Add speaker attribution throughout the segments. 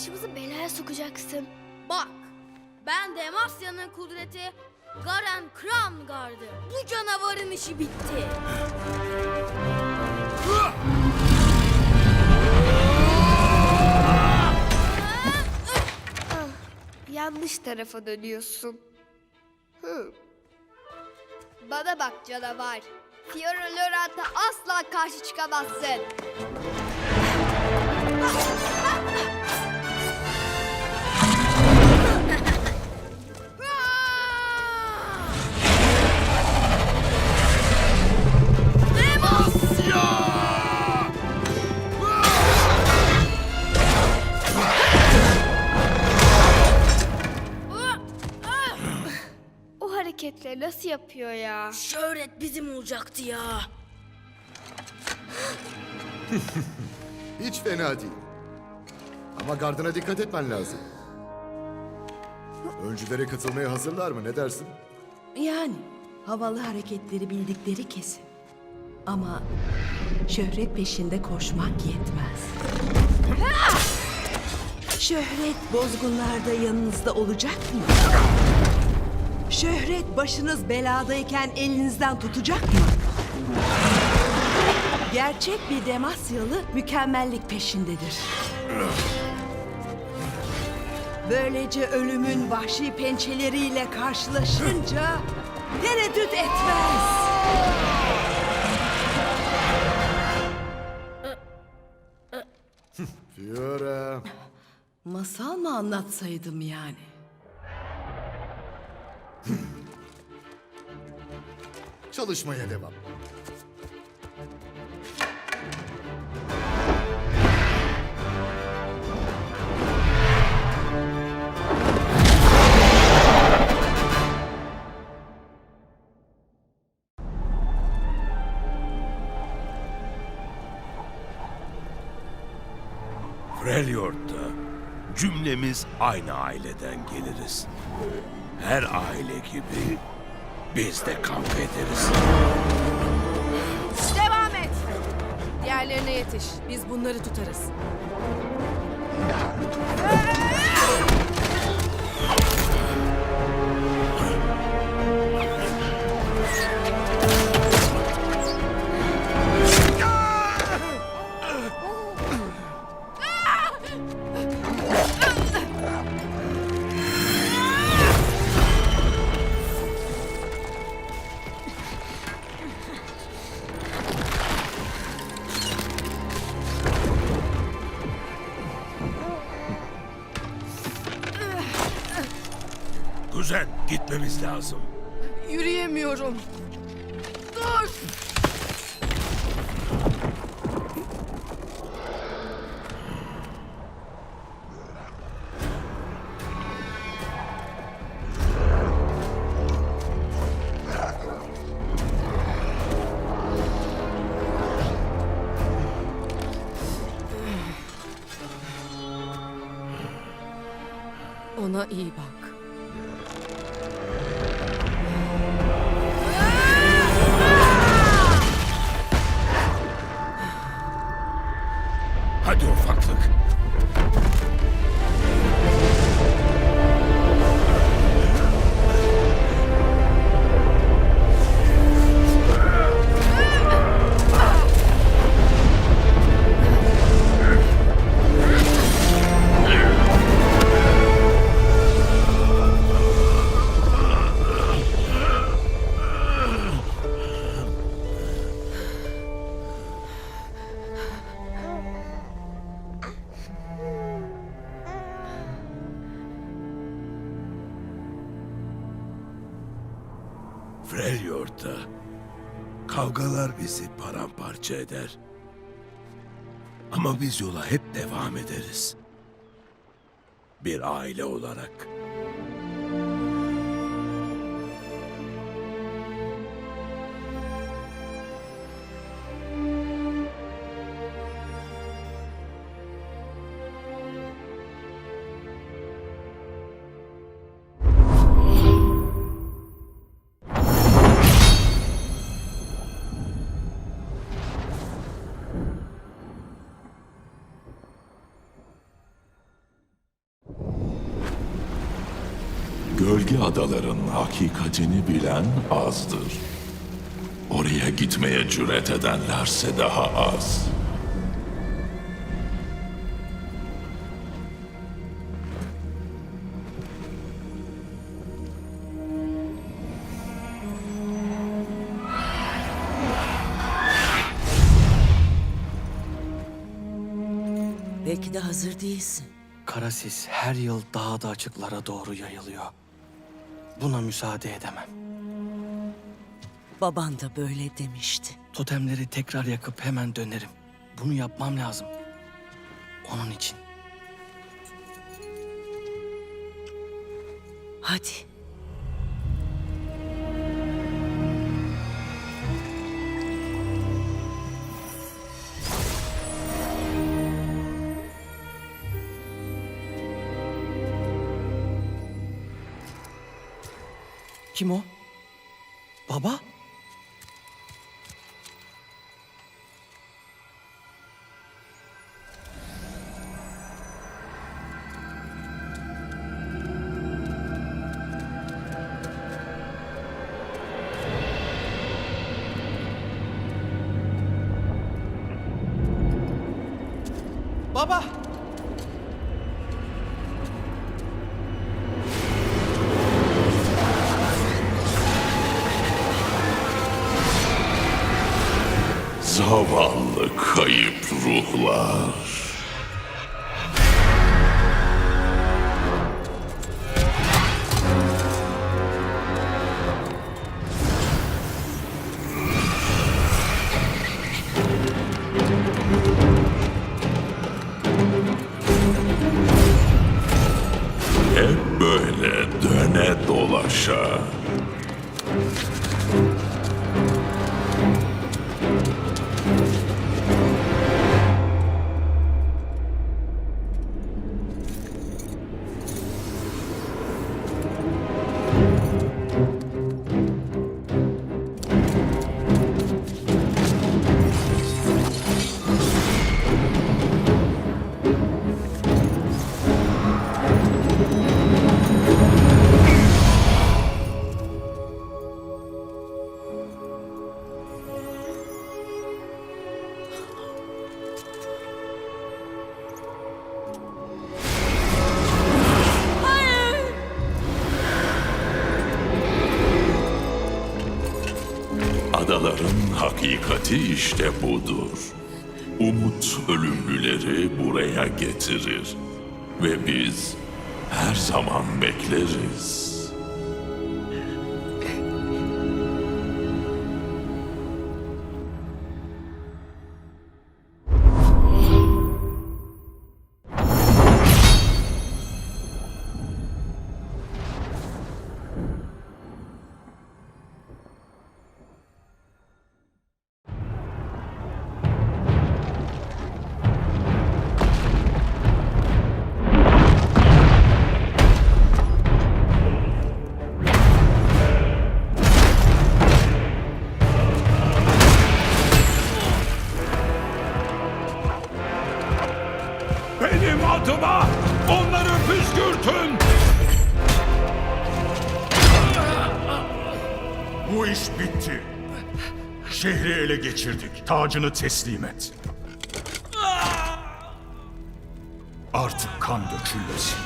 Speaker 1: başımızı belaya sokacaksın.
Speaker 2: Bak, ben Demasya'nın kudreti Garen Kramgar'dı. Bu canavarın işi bitti.
Speaker 1: Yanlış tarafa dönüyorsun. Hı. Bana bak canavar. Fiora Lorant'a asla karşı çıkamazsın.
Speaker 2: Bizim olacaktı ya.
Speaker 3: Hiç fena değil. Ama gardına dikkat etmen lazım. Öncülere katılmaya hazırlar mı ne dersin?
Speaker 4: Yani havalı hareketleri bildikleri kesin. Ama şöhret peşinde koşmak yetmez. Şöhret bozgunlarda yanınızda olacak mı? Şöhret başınız beladayken elinizden tutacak mı? Gerçek bir Demasyalı mükemmellik peşindedir. Böylece ölümün vahşi pençeleriyle karşılaşınca tereddüt etmez.
Speaker 3: Fiora.
Speaker 4: Masal mı anlatsaydım yani?
Speaker 3: Çalışmaya devam.
Speaker 5: Freljord'da cümlemiz aynı aileden geliriz. Her aile gibi biz de kavga ederiz.
Speaker 4: Devam et. Diğerlerine yetiş. Biz bunları tutarız.
Speaker 5: Kuzen gitmemiz lazım.
Speaker 4: Yürüyemiyorum.
Speaker 5: Hadi ufaklık. Biz yola hep devam ederiz. Bir aile olarak.
Speaker 6: Bilen azdır. Oraya gitmeye cüret edenlerse daha az.
Speaker 7: Belki de hazır değilsin.
Speaker 8: Karasis her yıl daha da açıklara doğru yayılıyor. Buna müsaade edemem.
Speaker 7: Baban da böyle demişti.
Speaker 8: Totemleri tekrar yakıp hemen dönerim. Bunu yapmam lazım. Onun için.
Speaker 7: Hadi.
Speaker 8: Kim o? Baba?
Speaker 6: Hakikati işte budur. Umut ölümlüleri buraya getirir. Ve biz her zaman bekleriz.
Speaker 9: Tacını teslim et. Artık kan dökülmesin.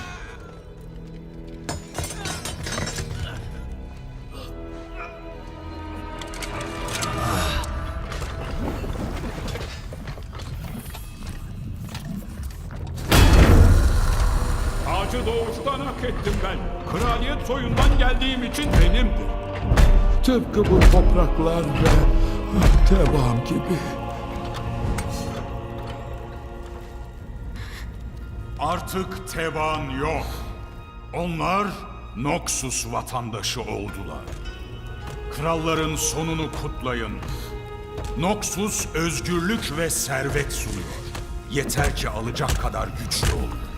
Speaker 10: Tacı doğuştan hak ettim ben. Kraliyet soyundan geldiğim için benimdir. Tıpkı bu topraklar ve Tebam gibi.
Speaker 9: Artık Teban yok. Onlar Noxus vatandaşı oldular. Kralların sonunu kutlayın. Noxus özgürlük ve servet sunuyor. Yeter ki alacak kadar güçlü olun.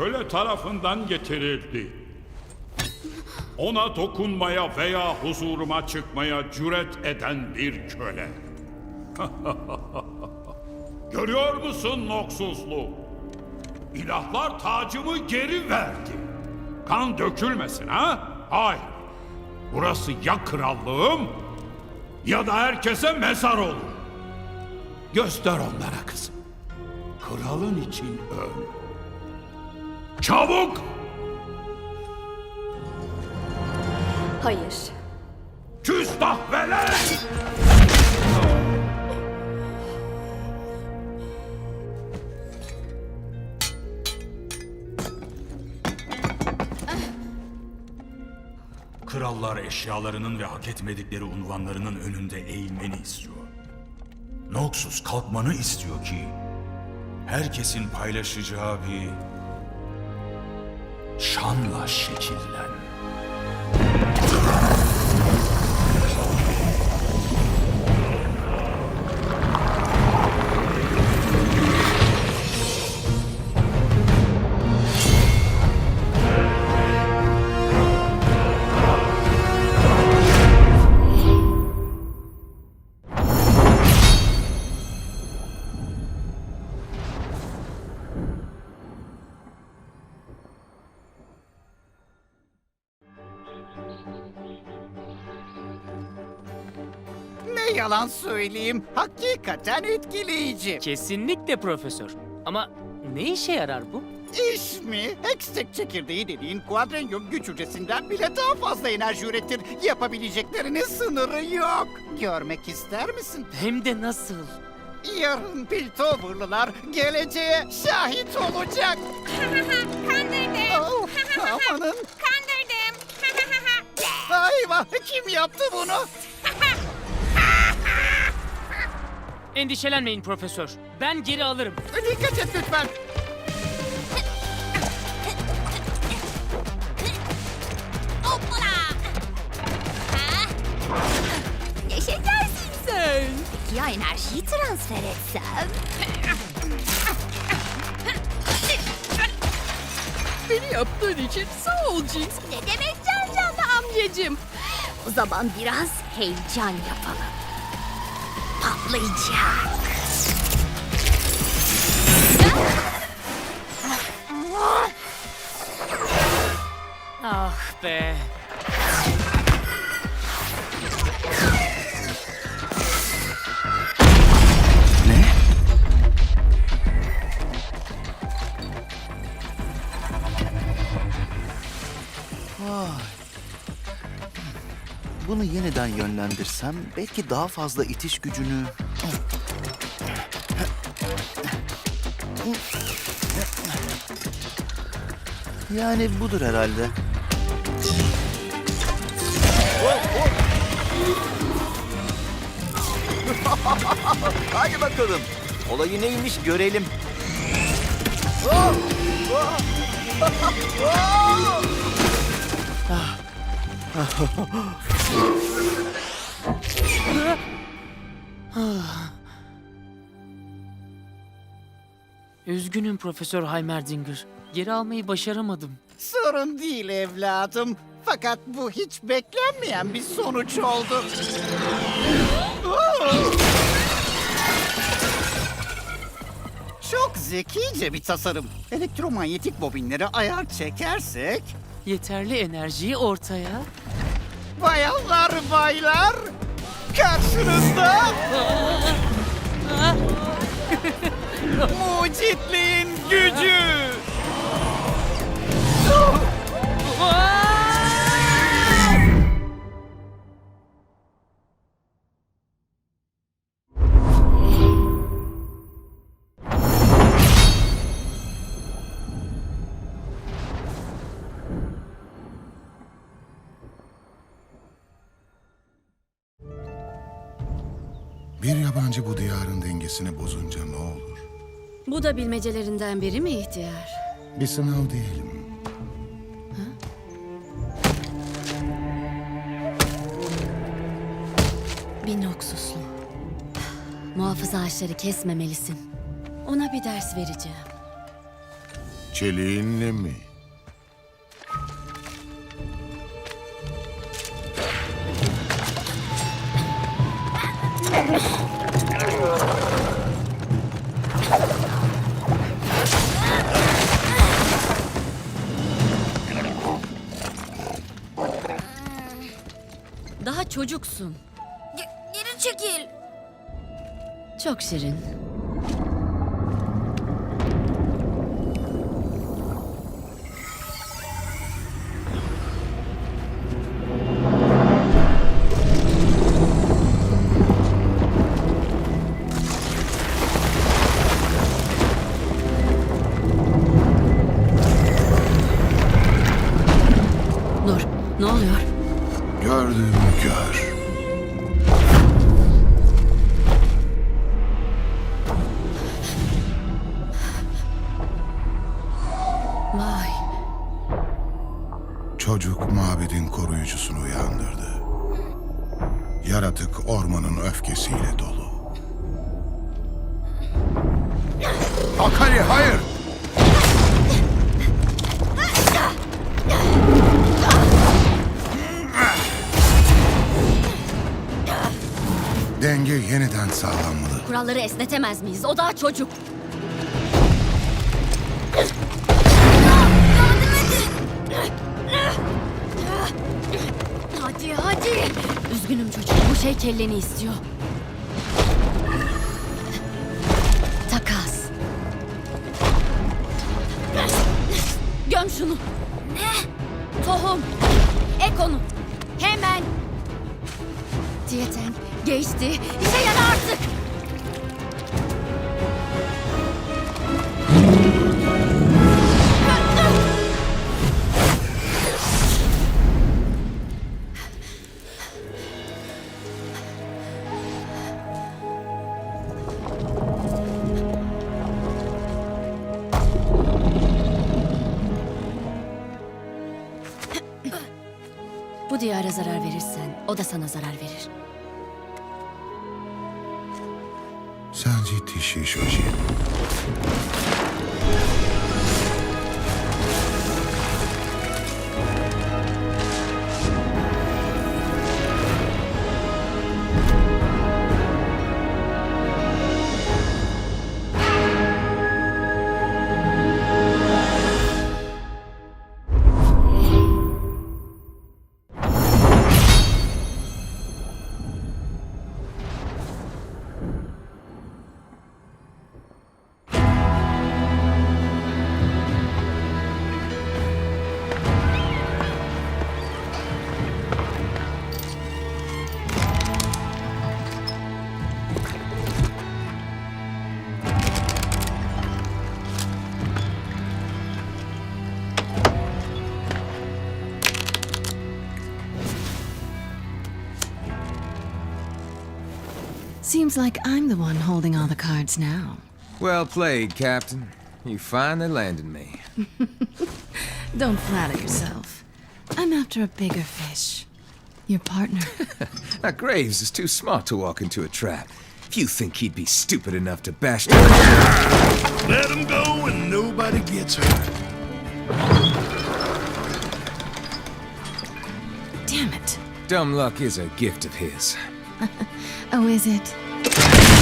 Speaker 9: Köle tarafından getirildi. Ona dokunmaya veya huzuruma çıkmaya cüret eden bir köle. Görüyor musun Noksuzlu? İlahlar tacımı geri verdi. Kan dökülmesin ha? Hayır. Burası ya krallığım ya da herkese mezar olur. Göster onlara kızım. Kralın için öl. Çabuk!
Speaker 11: Hayır.
Speaker 9: Küstah velet!
Speaker 12: Krallar eşyalarının ve hak etmedikleri unvanlarının önünde eğilmeni istiyor. Noxus kalkmanı istiyor ki herkesin paylaşacağı bir şanla şekillen.
Speaker 13: Söyleyeyim, hakikaten etkileyici.
Speaker 14: Kesinlikle profesör. Ama ne işe yarar bu?
Speaker 13: İsmi Hextech çekirdeği dediğin kuadrenyum güç hücresinden bile daha fazla enerji üretir. Yapabileceklerinin sınırı yok. Görmek ister misin?
Speaker 14: Hem de nasıl?
Speaker 13: Yarın Piltover'lılar geleceğe şahit olacak.
Speaker 11: Kandırdım.
Speaker 13: Oh, amanın.
Speaker 11: Kandırdım.
Speaker 13: Ayvah, kim yaptı bunu?
Speaker 14: Endişelenmeyin profesör. Ben geri alırım.
Speaker 13: Dikkat et lütfen.
Speaker 11: Ne şekersin sen. Peki ya enerjiyi transfer etsem?
Speaker 15: Beni yaptığın için sağ ol Jinx.
Speaker 11: Ne demek can canlı amcacığım? O zaman biraz heyecan yapalım. ближак.
Speaker 14: Ах ти.
Speaker 16: Bunu yeniden yönlendirsem belki daha fazla itiş gücünü... Yani budur herhalde. Hadi bakalım. Olayı neymiş görelim.
Speaker 14: Üzgünüm Profesör Heimerdinger. Geri almayı başaramadım.
Speaker 13: Sorun değil evladım. Fakat bu hiç beklenmeyen bir sonuç oldu. Oo! Çok zekice bir tasarım. Elektromanyetik bobinlere ayar çekersek...
Speaker 14: Yeterli enerjiyi ortaya.
Speaker 13: Bayanlar baylar, karşınızda... Mucitliğin gücü!
Speaker 17: Yabancı bu diyarın dengesini bozunca ne olur?
Speaker 7: Bu da bilmecelerinden biri mi ihtiyar?
Speaker 17: Bir sınav diyelim.
Speaker 7: Bir noksuslu. Muhafız ağaçları kesmemelisin. Ona bir ders vereceğim.
Speaker 17: Çeliğinle mi?
Speaker 7: Çocuksun.
Speaker 1: Geri çekil.
Speaker 7: Çok şirin. Kuralları esnetemez miyiz? O daha çocuk. Hadi hadi. Üzgünüm çocuk. Bu şey kelleni istiyor. Takas. Göm şunu. Ne? Tohum. Ek onu. Hemen. Diyeten geçti. Bu diyara zarar verirsen o da sana zarar verir.
Speaker 17: Senci Tişi Shoji.
Speaker 18: Seems like I'm the one holding all the cards now.
Speaker 19: Well played, Captain. You finally landed me.
Speaker 18: Don't flatter yourself. I'm after a bigger fish. Your partner.
Speaker 19: Now, Graves is too smart to walk into a trap. If you think he'd be stupid enough to bash...
Speaker 10: Let him go and nobody gets hurt.
Speaker 18: Damn it.
Speaker 19: Dumb luck is a gift of his.
Speaker 18: Oh, is it?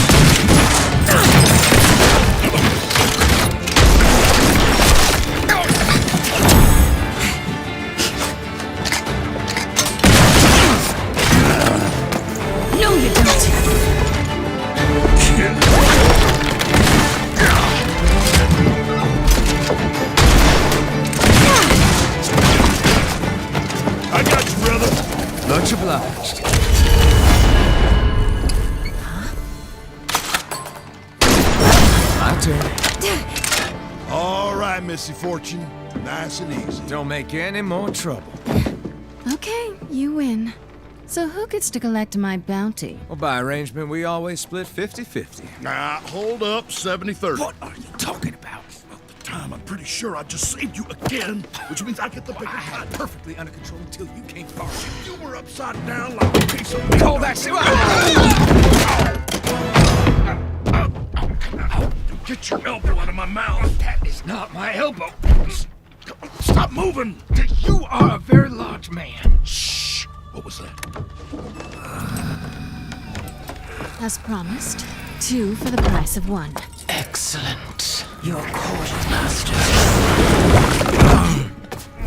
Speaker 19: Any more trouble.
Speaker 18: Okay, you win. So who gets to collect my bounty?
Speaker 19: Well, by arrangement, we always split 50-50.
Speaker 10: Now, hold up, 70-30. What are you talking about? About the time, I'm pretty sure I just saved you again, which means I get the bigger I had it perfectly under control until you came forward. You were upside down like a piece of meat.
Speaker 19: Hold that shit.
Speaker 10: Get your elbow out of my mouth.
Speaker 19: That is not my elbow.
Speaker 10: Stop moving.
Speaker 19: You are a very large man.
Speaker 10: Shh. What was that?
Speaker 18: Uh, as promised, two for the price of one.
Speaker 5: Excellent. Your court master.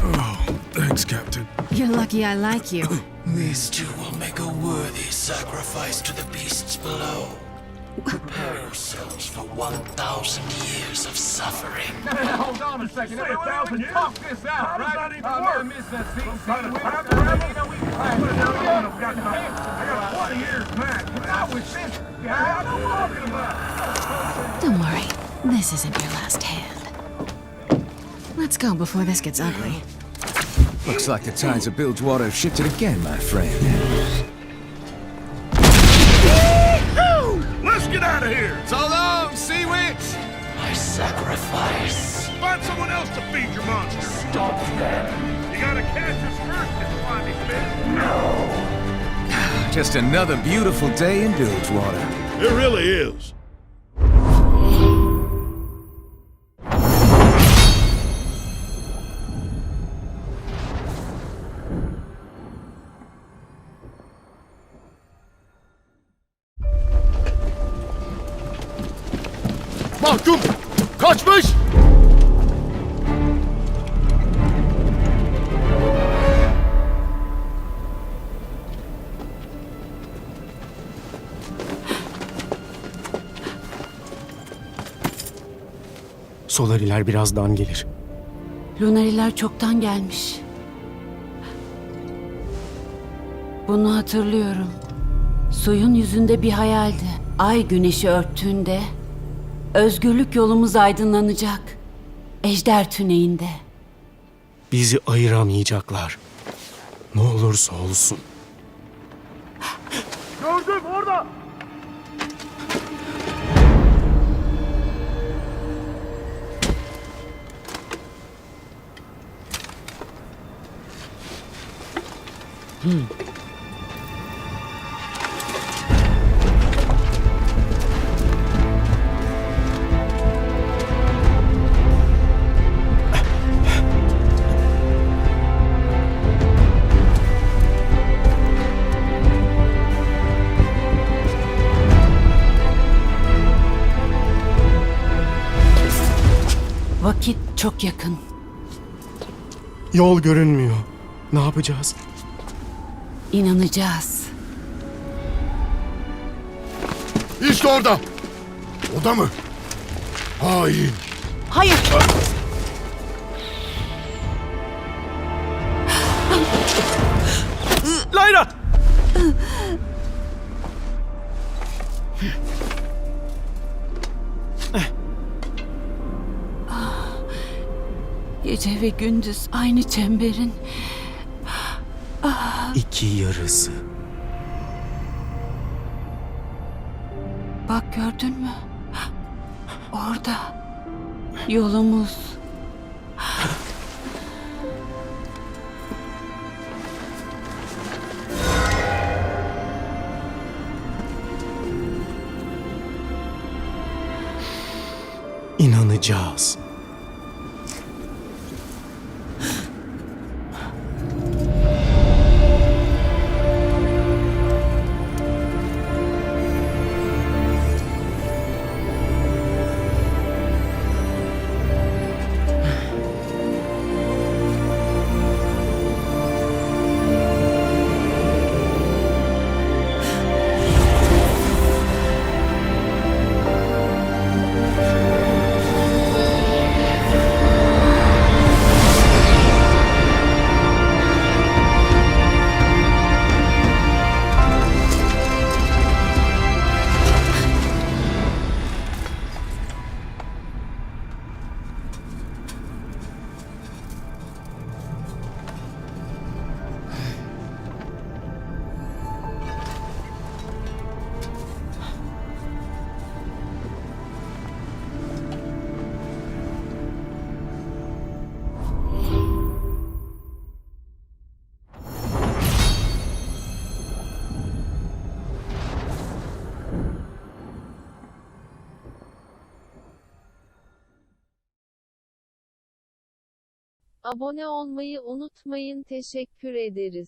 Speaker 10: Oh, thanks, Captain.
Speaker 18: You're lucky I like you.
Speaker 5: These two will make a worthy sacrifice to the beasts below. Prepare yourselves for 1,000 years of suffering.
Speaker 20: Hold on a second. Let a thousand talk this out, right? How does that even work? Miss that seat. You know, we can I got 20 years max. Not with this guy. I'm talking about.
Speaker 18: Don't worry, this isn't your last hand. Let's go before this gets ugly.
Speaker 19: Looks like the tides of Bilgewater have shifted again, my friend.
Speaker 5: Sacrifice.
Speaker 10: Find someone else to feed your monster.
Speaker 5: Stop them.
Speaker 10: You gotta catch us first, this slimy fish. No.
Speaker 19: Just another beautiful day in Bilgewater.
Speaker 10: It really is.
Speaker 3: Mahkum! Kaçmış!
Speaker 21: Solariler birazdan gelir.
Speaker 22: Lunariler çoktan gelmiş. Bunu hatırlıyorum. Suyun yüzünde bir hayaldi. Ay güneşi örttüğünde özgürlük yolumuz aydınlanacak. Ejder tüneyinde.
Speaker 21: Bizi ayıramayacaklar. Ne olursa olsun.
Speaker 20: Gördüm orada.
Speaker 22: Vakit çok yakın.
Speaker 21: Yol görünmüyor. Ne yapacağız?
Speaker 22: İnanacağız.
Speaker 3: İşte orada! O da mı? Hain!
Speaker 22: Hayır.
Speaker 21: Layla!
Speaker 22: Gece ve gündüz aynı çemberin
Speaker 21: İki yarısı.
Speaker 22: Bak gördün mü? Orada. Yolumuz.
Speaker 21: İnanacağız.
Speaker 23: Abone olmayı unutmayın. Teşekkür ederiz.